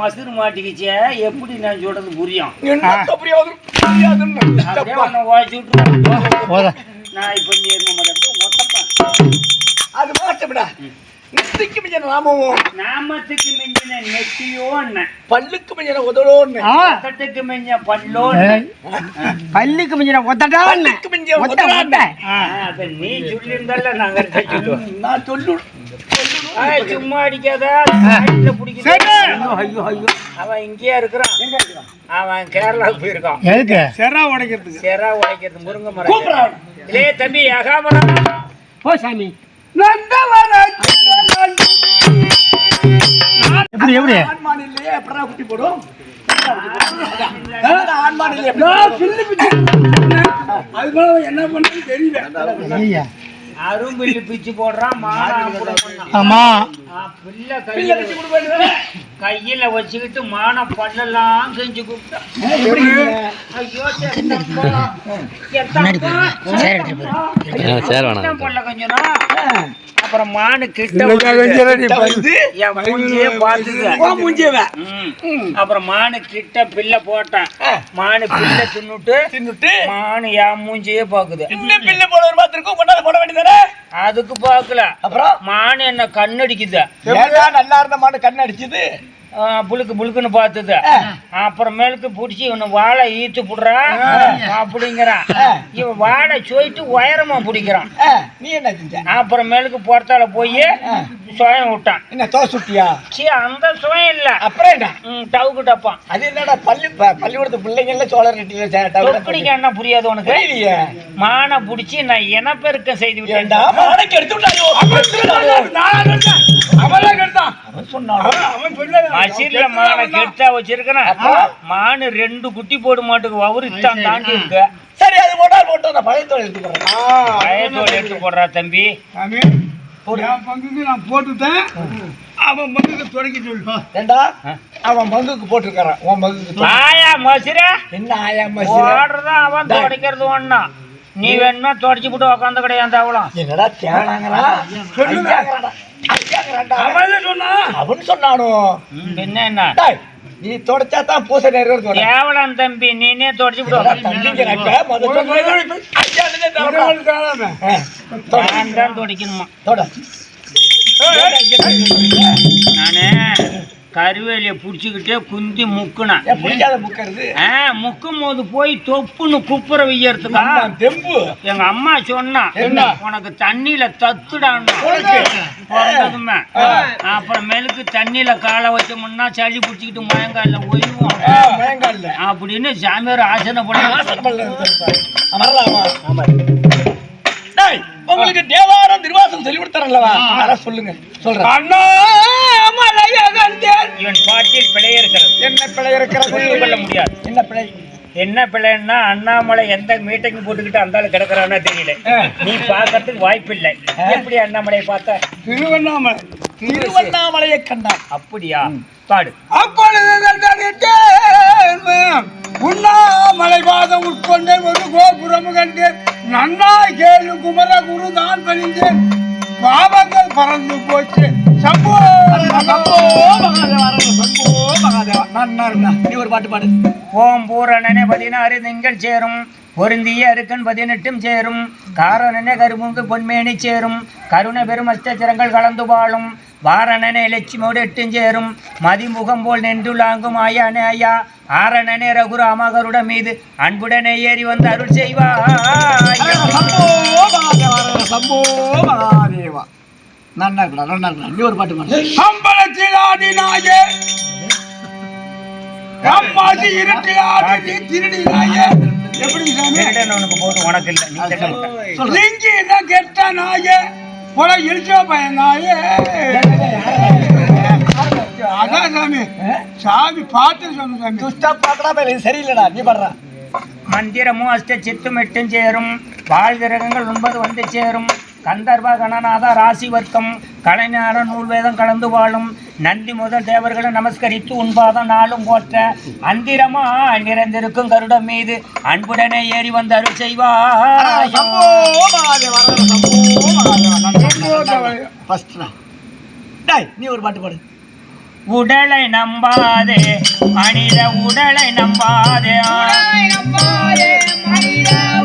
மசுறு மாட்டிக்கிச்சே எப்படி நான் சொல்றது புரியும் நான் இப்ப அது மாட்டப்படா நித்திக்கு மிஞ்சன நாமமும் நாமத்துக்கு மிஞ்சின நெத்தியோ அண்ணன் பல்லுக்கு மிஞ்சன உதவோன்னு ஒத்தட்டுக்கு மிஞ்ச பல்லோ பள்ளிக்கு மிஞ்சின பல்லுக்கு மிஞ்ச உதவான்னு அப்ப நீ சொல்லியிருந்தால நாங்க சொல்லுவோம் நான் சொல்லு சும்மா அடிக்காத. அவன் இங்கேயே இருக்கிறான். அவன் கேரளாவுக்கு போயிருக்கான். எதுக்கு? செரா உடைக்கிறதுக்கு. செரா உடைக்கிறது முருங்கை மரம். இல்லே தம்பி அகாமரம் போ சாமி. எப்படி எப்படி ஆண்மான் இல்லையே எப்படா குட்டி போடும் ஆண்மான் இல்லையே அதுக்குள்ள என்ன பண்றது தெரியல ஐயா அரும்பில்லு பிச்சு போடுறான். ஆமா ஆ, பிள்ளை கையில கையில வச்சுக்கிட்டு மான பல்லெல்லாம் செஞ்சு கூப்பிட்டான் அப்புறம் மானு கிட்ட வந்து என் மூஞ்சியே பாத்துக்க மூஞ்சியவ. ம். அப்புறம் மானு கிட்ட பில்ல போட்டேன். மானு பில்ல தின்னுட்டு தின்னுட்டு? மானு என் மூஞ்சியே பாக்குது பில்லு போட ஒரு பாத்திருக்கும். கொண்டாட போட வேண்டியதானே அதுக்கு பாக்கல அப்புறம்? மானு என்ன கண்ணடிக்குது. நல்லா இருந்த மாடு கண்ணு அடிச்சது புழுக்கு புழுக்குன்னு பார்த்தது. அப்புறம் மேலுக்கு பிடிச்சி இவனு வாழை ஈத்து புடுறா. அப்படிங்கிறான் இவன் வாழை சோயிட்டு உயரமா பிடிக்கிறான். நீ என்ன செஞ்ச? அப்புறம் மேலுக்கு போறத்தால போய் சுயம் விட்டான் என்ன தோசை சுட்டியா? சீ அந்த சுயம் இல்ல. அப்புறம் என்ன? ம், டவுக்கு டப்பான் அது என்னடா பள்ளி பள்ளிக்கூடத்து பிள்ளைங்க எல்லாம் சோழர் தொப்படிக்கு என்ன புரியாது உனக்கு? புரியலையே. மானை பிடிச்சி நான் இனப்பெருக்கம் செய்து விட்டேன். ஏண்டா? மானைக்கு எடுத்து விட்டாயோ? அவன் சொன்னான். அவன் சொன்னான். மசீர்ல மானை கெட்டா வச்சிருக்கிறேன். மானு ரெண்டு குட்டி போடு மாட்டுக்கு அவரு இத்தான் தாண்டி இருக்கு. சரி அது போட்டா போட்டோம் நான் பழைய தோல் எடுத்து போறேன் பயத்தோடு எடுத்து போடுறா தம்பி. என் பங்குக்கு நான் போட்டுட்டேன். அவன் பங்குக்கு தொடக்கி சொல்லு. ஏண்டா? அவன் பங்குக்கு போட்டிருக்கான் உன் பங்குக்கு. ஆயா மசிர என்ன ஆயா மசிர ஓடுறதா அவன் துடைக்கிறது ஒண்ணா. நீ வேணும்னா தொடச்சு போட்டு உக்காந்து கிடையாது அவளும் என்னடா தேனாங்கடா சொல்லுங்கடா அவன் சொன்னா அவன் சொன்னானோ? என்ன என்ன? டேய், நீ தொடச்சா தான் பூசை நேரம் கேவலம் தம்பி நீனே தொடச்சு தான் துடைக்கணுமா தொட. நானு கருவேலிய புடிச்சுக்கிட்டே குந்தி முக்குனேன் ஏன் பிடிக்காத முக்கிறது? ஆ, முக்கும் போது போய் தொப்புன்னு குப்புற வையறதுக்கா தெம்பு. எங்க அம்மா சொன்னா? உனக்கு தண்ணியில தத்துடான்னு? பிறந்ததுமே. அப்புறம் மேலுக்கு தண்ணியில காலை வச்சோம்னா சளி பிடிச்சிக்கிட்டு முழங்கால ஒய்வோம். அப்படின்னு சாமியார் ஆசனை பண்ணி உங்களுக்கு தேவாரம் திருவாசம் சொல்லி கொடுத்தாரல்லவா சொல்லுங்க. சொல்றேன். பிழைய இருக்கிறது கொள்ள முடியாது. என்ன பிழை என்ன பிள்ளைன்னா அண்ணாமலை எந்த மீட்டிங் போட்டுக்கிட்டு அந்த ஆளு கிடக்குறானோ தெரியல. நீ பார்க்கறதுக்கு வாய்ப்பு இல்லை எப்படி அண்ணாமலையை பார்த்த? திருவண்ணாமலை. திருவண்ணாமலையை கண்டான். அப்படியா? பாடு. அப்பொழுது உண்ணாமலை பாதம் உட்கொண்டேன் ஒரு கோபுரம் கண்டேன் நன்னாய் கேளு குமர குரு தான் பணிந்தேன். பாவங்கள் பறந்து போச்சு. சம்போ சம்போ மகாதேவா சம்போ மகாதேவா நன்னா இருந்தா நீ ஒரு பாட்டு பாடு ஓம் பூரணனே பதினாறு திங்கள் சேரும் பொருந்திய அருக்கன் பதினெட்டும் சேரும் காரணனே கருமுங்கு பொன்மேனி சேரும் கருணை பெரும் அஷ்டச்சரங்கள் கலந்து வாழும் வாரணனே லட்சுமியோடு எட்டும் சேரும் மதிமுகம் போல் நின்றுலாங்கும் ஆயானே ஐயா ஆரணனே ரகுராமகருட மீது அன்புடனே ஏறி வந்து அருள் செய்வாய் சம்போ மகாதேவா சம்போ மகாதேவா நன்னா இருக்கா நன்னா இருக்கா நீ ஒரு பாட்டு பாடு. அம்பலத்தில் ஆடினாயே அம்மாசி இருட்டில் ஆடி திருடினாயே எப்படி உனக்கு போது உனக்கு இல்லை நீ விட்ட. லிங்கி என்ன கெட்ட நாயே. போல இழிச்சோ பையன் நாயே. அதான் சாமி. சாமி பார்த்து சொன்ன சாமி. துஷ்டா பாக்கடா சரியில்லைடா நீ பாடுறா. மந்திரமும் அஷ்ட சித்தும் எட்டும் சேரும். வாழ்கிரகங்கள் ஒன்பது வந்து சேரும். கந்தர்வ கணநாத ராசி வர்க்கம் கலைஞான நூல் வேதம் கலந்து வாழும் நந்தி முதல் தேவர்களும் நமஸ்கரித்து உன்பாதம் நாளும் போற்ற அந்திரமா நிறைந்திருக்கும் கருடம் மீது அன்புடனே ஏறி வந்து அருள் டேய் நீ ஒரு பாட்டு பாடு. உடலை நம்பாதே மனித உடலை நம்பாதே. இன்றைக்கு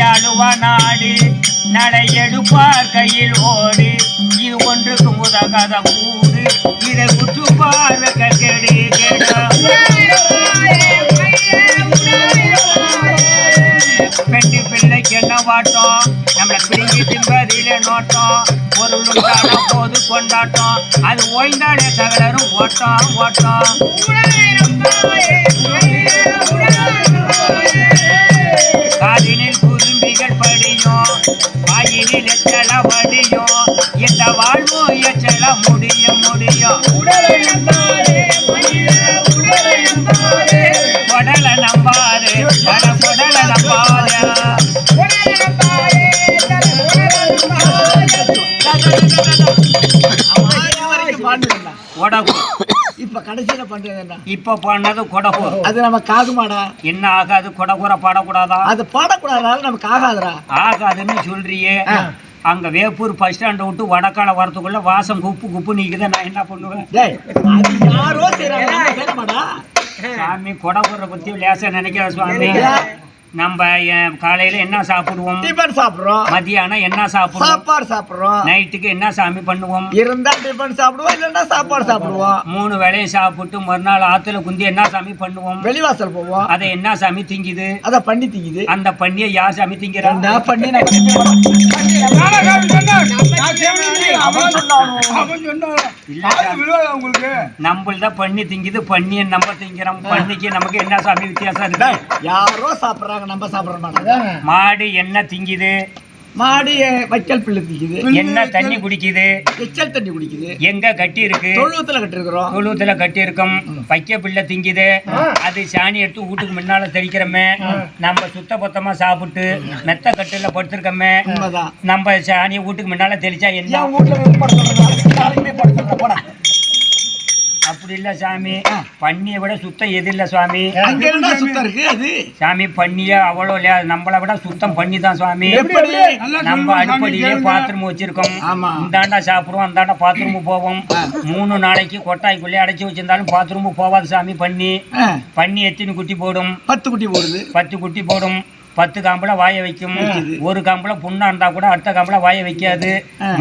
அழுவ நாடு நடை எடுப்பார் கையில் ஓடு. இது ஒன்றுக்கு முதகத கூடு. இதை உற்று பார்வைக்க கெடு. பெண்ணு பிள்ளைக்கு என்ன வாட்டம்? நம்மளை பிரிஞ்சு திம்பதியில நோட்டம். பொருள் உண்டான போது கொண்டாட்டம். அது ஓய்ந்தாலே சகலரும் ஓட்டம் ஓட்டம். எச்சல வடியும் இந்த வாழ்வும் எச்சல முடியும் முடியும் கொடலை நம்பாது கொடலை நம்பாது. வரைக்கும் பாடுனீங்களா? கொடகு. இப்ப கடைசியில பண்றது என்ன? இப்ப பண்ணது கொடகு. அது நம்ம காகுமாடா என்ன ஆகாது? கொடகுற பாடக்கூடாதா? அது பாடக்கூடாதனால நமக்கு ஆகாதுடா. ஆகாதுன்னு சொல்றியே. அங்க வேப்பூர் பஸ் ஸ்டாண்டை விட்டு வடக்கால வரத்துக்குள்ள வாசம் குப்பு குப்பு நீக்குத. நான் என்ன பண்ணுவேன்? சாமி கொடகுற பத்தி லேசா நினைக்கிற சுவாமி. நம்ம காலையில என்ன சாப்பிடுவோம்? டிபன் சாப்பிடுறோம். மதியானம் என்ன சாப்பிடுவோம்? சாப்பாடு சாப்பிடுறோம். நைட்டுக்கு என்ன சாமி பண்ணுவோம்? இருந்தா டிபன் சாப்பிடுவோம் இல்லைன்னா சாப்பாடு சாப்பிடுவோம். மூணு வேளையும் சாப்பிட்டு மறுநாள் ஆத்துல குந்தி என்ன சாமி பண்ணுவோம்? வெளிவாசல் போவோம். அதை என்ன சாமி திங்குது? அத பண்ணி திங்குது. அந்த பண்ணியை யார் சாமி திங்கிறாங்க நான் பண்ணி நம்மள்தான் பண்ணி திங்குது பண்ணியை நம்ம திங்கிறோம். பண்ணிக்கு நமக்கு என்ன சாமி வித்தியாசம் இருக்கு? யாரோ சாப்பிடுறாங்க. நம்ம சாப்பிட மாட்டோம் மாடு என்ன திங்குது. மாடி வைக்கல் பிள்ளை திங்குது. என்ன தண்ணி குடிக்குது. எச்சல் தண்ணி குடிக்குது. எங்க கட்டி இருக்கு? தொழுவத்துல கட்டிருக்கிறோம் தொழுவத்துல கட்டி இருக்கும். வைக்க பிள்ளை திங்குது. அது சாணி எடுத்து வீட்டுக்கு முன்னால தெளிக்கிறோமே. நம்ம சுத்த பத்தமா சாப்பிட்டு மெத்த கட்டுல படுத்திருக்கோமே. நம்ம சாணியை வீட்டுக்கு முன்னால தெளிச்சா என்ன? என் வீட்டுல போய் படுத்துறேன் நாளைக்குமே படுத்துறேன் போடா அப்படி இல்ல சாமி. பண்ணியை விட சுத்தம் எது இல்ல சுத்தம் இருக்கு அது. சாமி பண்ணிய அவ்வளோ இல்லையா? நம்மளை விட சுத்தம் பண்ணி தான் சுவாமி எப்படி? நம்ம அடுப்படியிலே பாத்ரூம் வச்சிருக்கோம். ஆமா. இந்தாண்டா சாப்பிடுவோம் அந்தாண்டா பாத்ரூம் போவோம். மூணு நாளைக்கு கொட்டாய்க்குள்ளே அடைச்சி வச்சிருந்தாலும் பாத்ரூம் போவாது சாமி பண்ணி. பண்ணி எத்தனை குட்டி போடும். பத்து குட்டி போடுது. பத்து குட்டி போடும். பத்து காம்புல வாய வைக்கும். ஒரு காம்புல புண்ணா இருந்தா கூட அடுத்த காம்புல வாய வைக்காது.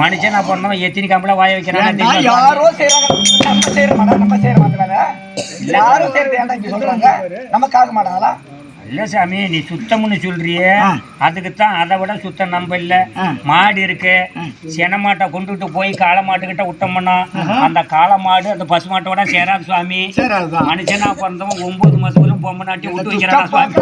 மனுஷனா பிறந்தவன் எத்தனை காம்புல வாய வைக்கிறாங்க யாரோ செய்யறாங்க நம்ம செய்யற மாட்டா நம்ம செய்யற மாட்ட வேலை. யாரும் செய்யறது ஏன்டா இங்க சொல்றாங்க? நமக்காக மாட்டாங்களா இல்ல சாமி நீ சுத்தம்னு சொல்றியே. ஆ. அதுக்கு தான் அதை விட சுத்தம் நம்ம இல்ல. மாடு இருக்கு. சென மாட்டை கொண்டுட்டு போய் காளை மாட்டுக்கிட்ட விட்டோம்னா அந்த காளை மாடு அந்த பசு மாட்டோட சேராது சுவாமி மனுஷனா பிறந்தவன் ஒன்பது மாசங்களும் பொம்மை நாட்டி விட்டு வைக்கிறான் சுவாமி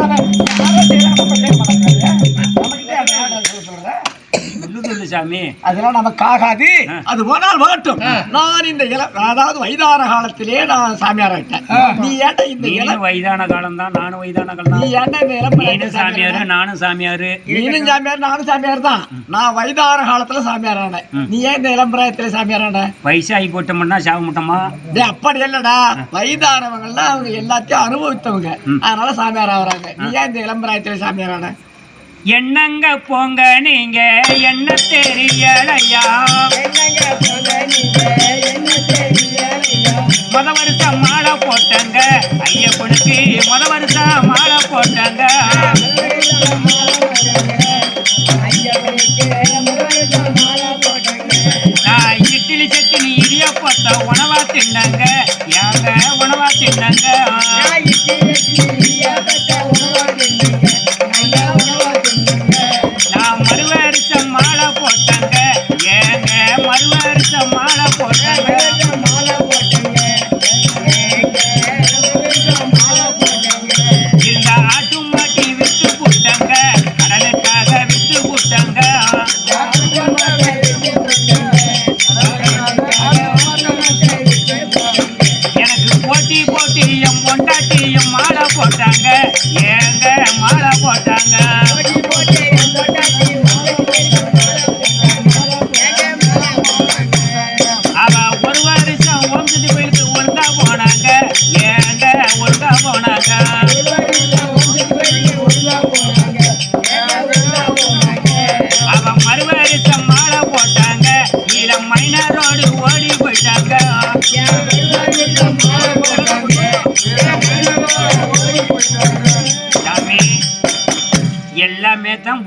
சாமி. அதெல்லாம் நமக்கு ஆகாது. அது போனால் வரட்டும் நான் இந்த இள அதாவது வயதான காலத்திலே நான் சாமியார் ஆயிட்டேன் நீ ஏன்டா இந்த இள வயதான காலம் தான் நானும் வயதான காலம். நீ ஏன்டா இந்த நீனும் சாமியாரு? நானும் சாமியாரு. நீனும் சாமியார் நானும் சாமியார் தான். நான் வயதான காலத்துல சாமியார் ஆனேன். நீ ஏன் இந்த இளம்பிராயத்துல சாமியார் ஆன? வயசாகி போட்டோம்னா சாக மாட்டோமா? டேய், அப்படி இல்லடா. வயதானவங்கலாம் அவங்க எல்லாத்தையும் அனுபவித்தவங்க. அதனால சாமியார் ஆகுறாங்க. நீ ஏன் இந்த இளம்பிராயத்துல சாமியார் ஆன? என்னங்க போங்க நீங்க? என்ன தெரியலையா? மொத வருஷம் மாலை போட்டாங்க. ஐயப்பனுக்கு மொத வருஷம் மாலை போட்டாங்க. நான் இட்லி சட்னி போட்ட உணவா தின்னாங்க.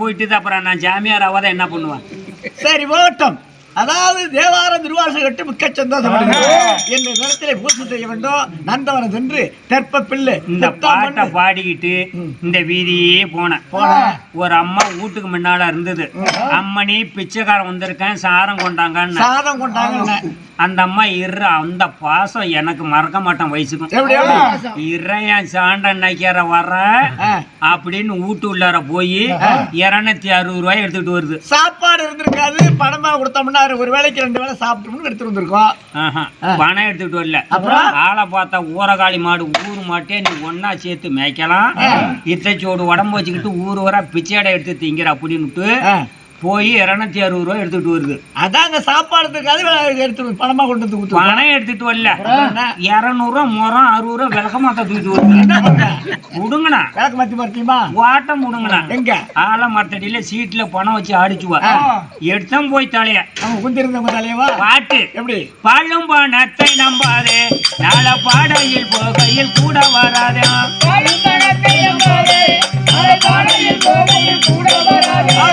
போயிட்டு அப்புறம் நான் ஜாமியார் ஆவாத என்ன பண்ணுவேன்? சரி ஓட்டம் அதாவது தேவார திருவாசம் கட்டு மிக்க சந்தோஷம் என்ற நேரத்திலே பூசை செய்ய வேண்டும். நந்தவனம் சென்று தெற்ப பிள்ளை இந்த பாட்டை. பாடிக்கிட்டு இந்த வீதியே போனேன். ஒரு அம்மா வீட்டுக்கு முன்னால இருந்தது. அம்மனி பிச்சைக்காரன் வந்திருக்கேன் சாரம் கொண்டாங்கன்னு. சாதம் கொண்டாங்க அந்த அம்மா இரு அந்த பாசம் எனக்கு மறக்க மாட்டேன் வயசுக்கும்? இறையன் சாண்டன் நைக்கிற வர்ற. அப்படின்னு வீட்டு உள்ளார போய் இருநூத்தி அறுபது ரூபாய் எடுத்துட்டு வருது. சாப்பாடு இருந்திருக்காது பணமா கொடுத்தோம்னா ஒரு வேளைக்கு ரெண்டு வேளை சாப்பிட்டோம்னு எடுத்துட்டு வந்திருக்கோம். பணம் எடுத்துட்டு வரல. அப்புறம்? ஆளை பார்த்தா ஊரகாளி மாடு ஊர் மாட்டே நீ ஒன்னா சேர்த்து மேய்க்கலாம். இத்தைச்சோடு உடம்பு வச்சுக்கிட்டு ஊர் ஊரா பிச்சைடை எடுத்து திங்கிற அப்படின்னுட்டு. போய் இருநூத்தி அறுபது ரூபாய் எடுத்துட்டு வருது. அதான் அங்க சாப்பாடு இருக்காது எடுத்து வந்து பணமா கொண்டு வந்து கொடுத்து பணம் எடுத்துட்டு வரல. இரநூறுவா முறம் அறுபது ரூபா விளக்கமாத்த தூக்கிட்டு வருது. என்ன விடுங்கண்ணா விளக்கு மாத்தி பார்த்தீங்களா வாட்டம் விடுங்கண்ணா எங்க? ஆல மரத்தடியில சீட்ல பணம் வச்சு அடிச்சுவா எடுத்தான் போய் தலைய. அவங்க குந்திருந்தவங்க தலையவா? பாட்டு எப்படி? பழும் பணத்தை நம்பாதே. நாள பாடையில் போகையில் கூட வராதே. அப்படி இந்த பாட்டை பாடின உடனே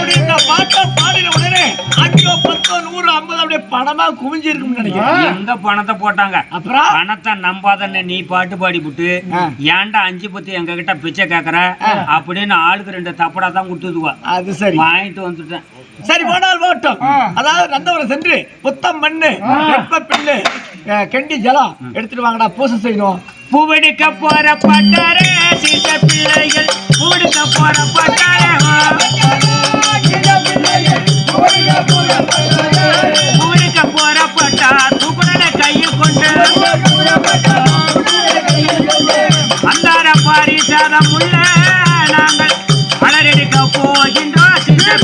பத்தோ நூறு ஐம்பது அப்படியே பணமா குவிஞ்சிருக்கும்னு நினைக்கிறேன். எங்க பணத்தை போட்டாங்க? அப்புறம்? பணத்தை நம்பாதன்னு நீ பாட்டு பாடி விட்டு. ஏன்டா அஞ்சு பத்து எங்க கிட்ட பிச்சை கேக்குற? அப்படின்னு ஆளுக்கு ரெண்டு தப்படா தான் கொடுத்துதுவா. அது சரி. வாங்கிட்டு வந்துட்டேன். சரி போனால் போட்டோம். அதாவது நந்தவரம் சென்று புத்தம் மண்ணு வெப்ப பில்லு கெண்டி ஜலம் எடுத்துட்டு வாங்கடா பூசை செய்யணும். பூவெடுக்க போற பட்டாரே சீட்ட பிள்ளைகள் பூவெடுக்க போற பட்டாரே பூவெடுக்க உள்ள நாங்கள் மலரெடுக்க போகின்றோம். சின்ன